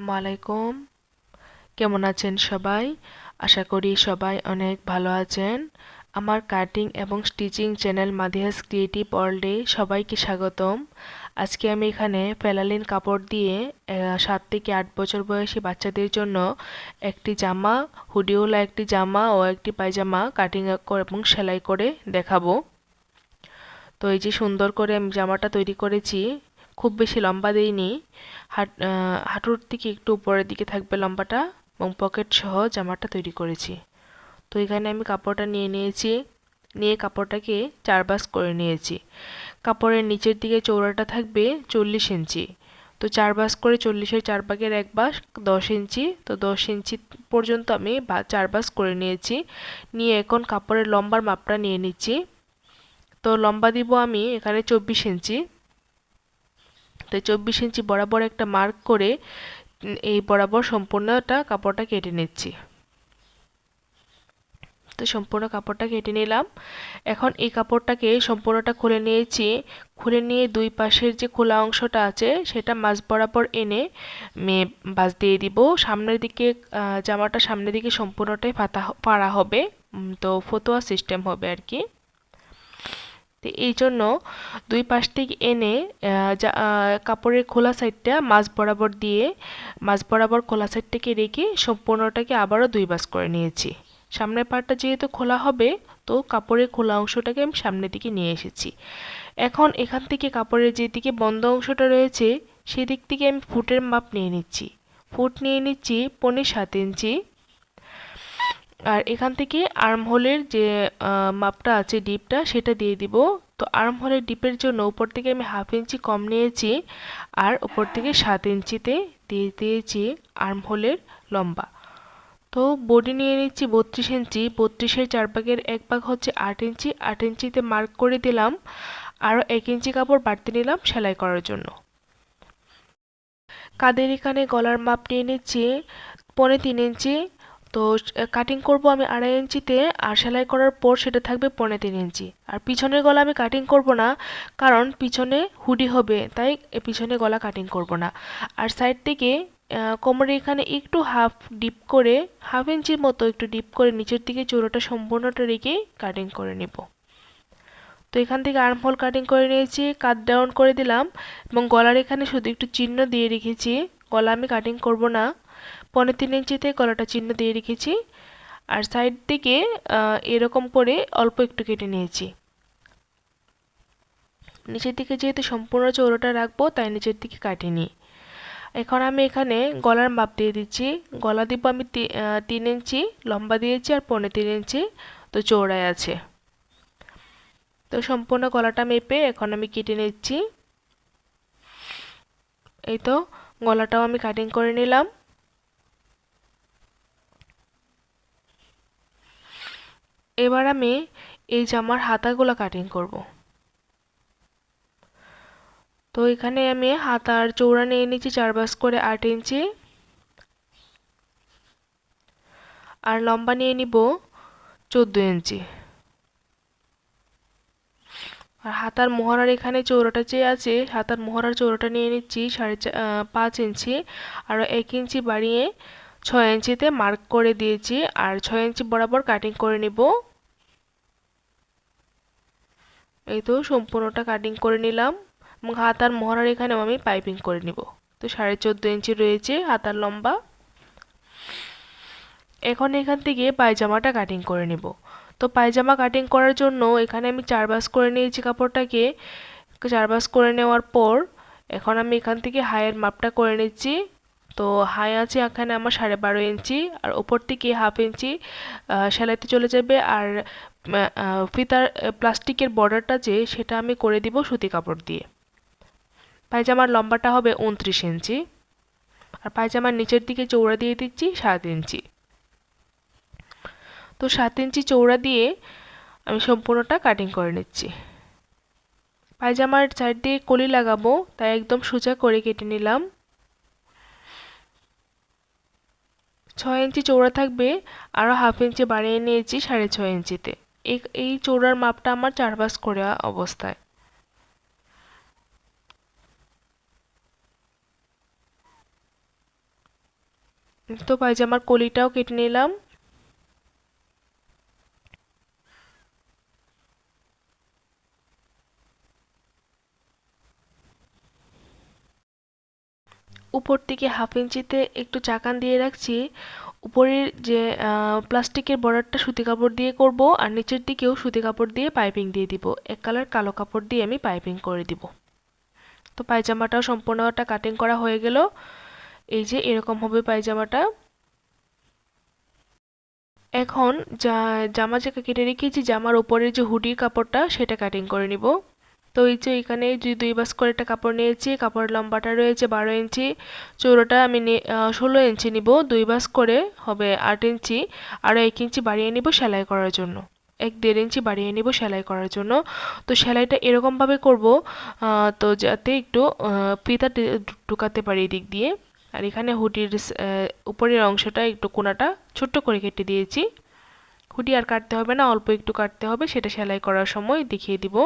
আলাইকুম কেমন আছেন সবাই? আশা করি সবাই অনেক ভালো আছেন। আমার কাটিং এবং স্টিচিং চ্যানেল মাদিহাস ক্রিয়েটিভ ওয়ার্ল্ডে সবাইকে স্বাগতম। আজকে আমি এখানে ফেলালিন কাপড় দিয়ে সাত থেকে আট বছর বয়সী বাচ্চাদের জন্য একটি জামা হুডিওলা একটি জামা ও একটি পায়জামা কাটিং এবং সেলাই করে দেখাবো। তো এই যে সুন্দর করে আমি জামাটা তৈরি করেছি খুব বেশি লম্বা দেইনি। হাট হাঁটুর দিকে একটু উপরের দিকে থাকবে লম্বাটা এবং পকেট সহ জামাটা তৈরি করেছি। তো এখানে আমি কাপড়টা নিয়ে নিয়েছি, নিয়ে কাপড়টাকে চার বাস করে নিয়েছি। কাপড়ের নিচের দিকে চৌড়াটা থাকবে চল্লিশ ইঞ্চি। তো চার বাস করে চল্লিশের চার ভাগের এক বাস দশ ইঞ্চি। তো দশ ইঞ্চি পর্যন্ত আমি চার বাস করে নিয়েছি। নিয়ে এখন কাপড়ের লম্বার মাপটা নিয়ে নিচ্ছি। তো লম্বা দিব আমি এখানে চব্বিশ ইঞ্চি। তো চব্বিশ ইঞ্চি বরাবর একটা মার্ক করে এই বরাবর সম্পূর্ণটা কাপড়টা কেটে নিচ্ছি। তো সম্পূর্ণ কাপড়টা কেটে নিলাম। এখন এই কাপড়টাকে সম্পূর্ণটা খুলে নিয়েছি। খুলে নিয়ে দুই পাশের যে খোলা অংশটা আছে, সেটা মাছ বরাবর এনে মেয়ে বাজ দিয়ে দিব। সামনের দিকে জামাটা সামনের দিকে সম্পূর্ণটাই ফাতা পাড়া হবে। তো ফতোয়া সিস্টেম হবে আর কি। তো এই জন্য দুই পাশ থেকে এনে কাপড়ের খোলা সাইডটা মাছ বরাবর দিয়ে মাছ বরাবর খোলা সাইডটাকে রেখে সম্পূর্ণটাকে আবারও দুই বাস করে নিয়েছি। সামনের পাটটা যেহেতু খোলা হবে, তো কাপড়ের খোলা অংশটাকে আমি সামনের দিকে নিয়ে এসেছি। এখন এখান থেকে কাপড়ের যেদিকে বন্ধ অংশটা রয়েছে, সেদিক থেকে আমি ফুটের মাপ নিয়ে নিচ্ছি। ফুট নিয়ে নিচ্ছি পনেরো সাত ইঞ্চি আর এখান থেকে আর্ম হোলের যে মাপটা আছে ডিপটা, সেটা দিয়ে দিব। তো আর্ম হোলের ডিপের জন্য উপর থেকে আমি হাফ ইঞ্চি কম নিয়েছি আর উপর থেকে সাত ইঞ্চিতে দিয়ে দিয়েছি আর্ম হোলের লম্বা। তো বডি নিয়ে নিচ্ছি বত্রিশ ইঞ্চি। বত্রিশের চার ভাগের এক ভাগ হচ্ছে আট ইঞ্চি। আট ইঞ্চিতে মার্ক করে দিলাম। আরও এক ইঞ্চি কাপড় বাড়তে নিলাম সেলাই করার জন্য। কাদের এখানে গলার মাপ নিয়ে নিচ্ছি, পনে তিন ইঞ্চি। তো কাটিং করব আমি আড়াই ইঞ্চিতে আর সেলাই করার পর সেটা থাকবে পনেরো তিন ইঞ্চি। আর পিছনের গলা আমি কাটিং করব না, কারণ পিছনে হুডি হবে, তাই পিছনে গলা কাটিং করব না। আর সাইড থেকে কোমরে এখানে একটু হাফ ডিপ করে হাফ ইঞ্চির মতো একটু ডিপ করে নিচের দিকে চূড়োটা সম্পূর্ণটা রেখে কাটিং করে নেব। তো এখান থেকে আর্ম হোল কাটিং করে নিয়েছি কাট ডাউন করে দিলাম এবং গলার এখানে শুধু একটু চিহ্ন দিয়ে রেখেছি, গলা আমি কাটিং করব না। পনেরো তিন ইঞ্চিতে গলাটা চিহ্ন দিয়ে রেখেছি। আর সাইড থেকে এরকম করে অল্প একটু কেটে নিয়েছি। নিচের দিকে যেহেতু সম্পূর্ণ চৌড়াটা রাখব, তাই নিচের দিকে কাটিনি। এখন আমি এখানে গলার মাপ দিয়ে দিচ্ছি। গলা দিব আমি তিন ইঞ্চি, লম্বা দিয়েছি আর পনেরো তিন ইঞ্চি, তো চৌড়ায় আছে। তো সম্পূর্ণ গলাটা মেপে এখন আমি কেটে নিচ্ছি। এই তো, গলাটাও আমি কাটিং করে নিলাম। এবার আমি এই জামার হাতাগুলো কাটিং করব। তো এখানে আমি হাতার চৌড়া নিয়ে নিচ্ছি চার বাস করে আট ইঞ্চি। আর লম্বা নিয়ে নিব চোদ্দ ইঞ্চি। আর হাতার মোহরার এখানে চৌড়াটা যে আছে, হাতার মোহরার চৌড়াটা নিয়ে নিচ্ছি সাড়ে পাঁচ ইঞ্চি। আর এক ইঞ্চি বাড়িয়ে ছয় ইঞ্চিতে মার্ক করে দিয়েছি, আর ছয় ইঞ্চি বরাবর কাটিং করে নিব। এই তো সম্পূর্ণটা কাটিং করে নিলাম, এবং হাতার মহড়ার এখানেও আমি পাইপিং করে নিব। তো সাড়ে চোদ্দ ইঞ্চি রয়েছে হাতার লম্বা। এখন এখান থেকে পায়জামাটা কাটিং করে নিব। তো পায়জামা কাটিং করার জন্য এখানে আমি চার বাস করে নিয়েছি কাপড়টাকে। চার বাস করে নেওয়ার পর এখন আমি এখান থেকে হাইয়ের মাপটা করে নিচ্ছি। তো হাই আছে এখানে আমার সাড়ে বারো ইঞ্চি, আর ওপর থেকে হাফ ইঞ্চি সেলাইতে চলে যাবে। আর ফিতার প্লাস্টিকের বর্ডারটা যে, সেটা আমি করে দিব সুতি কাপড় দিয়ে। পায়জামার লম্বাটা হবে উনত্রিশ ইঞ্চি। আর পায়জামার নিচের দিকে চৌড়া দিয়ে দিচ্ছি সাত ইঞ্চি। তো সাত ইঞ্চি চৌড়া দিয়ে আমি সম্পূর্ণটা কাটিং করে নিচ্ছি। পায়জামার দিয়ে কলি লাগাবো, তাই একদম সোজা করে কেটে নিলাম। ছয় ইঞ্চি চৌড়া থাকবে আরও হাফ ইঞ্চি বাড়িয়ে নিয়েছি সাড়ে ছয় ইঞ্চিতে। এই চৌড়ার মাপটা আমার চারপাশ করা অবস্থায়। তো পাইজামার কলিটাও কেটে নিলাম। উপর থেকে হাফ ইঞ্চিতে একটু চাকান দিয়ে রাখছি। উপরের যে প্লাস্টিকের বর্ডারটা সুতি কাপড় দিয়ে করব আর নিচের দিকেও সুতি কাপড় দিয়ে পাইপিং দিয়ে দিব। এক কালার কালো কাপড় দিয়ে আমি পাইপিং করে দিব। তো পায়জামাটাও সম্পূর্ণটা কাটিং করা হয়ে গেল। এই যে, এরকম হবে পায়জামাটা। এখন জামা যে কেটে রেখেছি, জামার উপরের যে হুডির কাপড়টা, সেটা কাটিং করে নিব। তো এই যে এখানে যে দুই বাস করে একটা কাপড় নিয়েছি কাপড় লম্বাটা রয়েছে বারো ইঞ্চি, চৌড়োটা আমি ষোলো ইঞ্চি নিব। দুই বাস করে হবে আট ইঞ্চি আরও এক ইঞ্চি বাড়িয়ে নিব সেলাই করার জন্য। এক দেড় ইঞ্চি বাড়িয়ে নিব সেলাই করার জন্য। তো সেলাইটা এরকমভাবে করব তো যাতে একটু ফিতা ঢুকাতে পারি দিক দিয়ে। আর এখানে হুডির উপরের অংশটা একটু কোনাটা ছোট্ট করে কেটে দিয়েছি। হুডি আর কাটতে হবে না, অল্প একটু কাটতে হবে, সেটা সেলাই করার সময় দেখিয়ে দিব।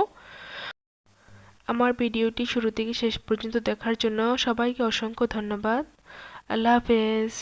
আমার ভিডিওটি শুরু থেকে শেষ পর্যন্ত দেখার জন্য সবাইকে অসংখ্য ধন্যবাদ। আল্লাহ হাফেজ।